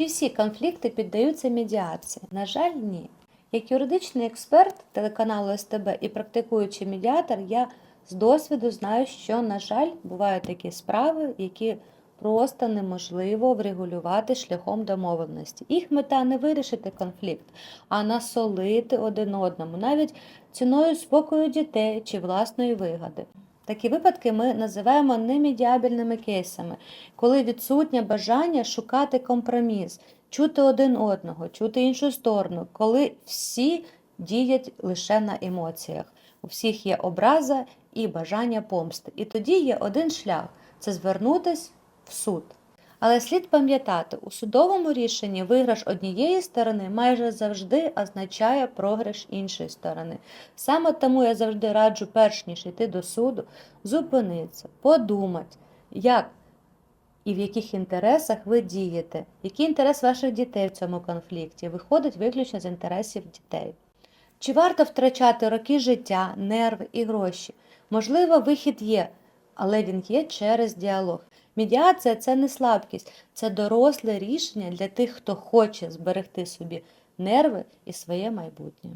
Чи всі конфлікти піддаються медіації? На жаль, ні. Як юридичний експерт телеканалу СТБ і практикуючий медіатор, я з досвіду знаю, що, на жаль, бувають такі справи, які просто неможливо врегулювати шляхом домовленості. Їх мета не вирішити конфлікт, а насолити один одному, навіть ціною спокою дітей чи власної вигоди. Такі випадки ми називаємо немедіабельними кейсами, коли відсутнє бажання шукати компроміс, чути один одного, чути іншу сторону, коли всі діють лише на емоціях. У всіх є образа і бажання помсти. І тоді є один шлях це звернутися в суд. Але слід пам'ятати, у судовому рішенні виграш однієї сторони майже завжди означає програш іншої сторони. Саме тому я завжди раджу, перш ніж йти до суду, зупинитися, подумати, як і в яких інтересах ви дієте, який інтерес ваших дітей в цьому конфлікті виходить виключно з інтересів дітей. Чи варто втрачати роки життя, нерви і гроші? Можливо, вихід є, але він є через діалог. Медіація це не слабкість, це доросле рішення для тих, хто хоче зберегти собі нерви і своє майбутнє.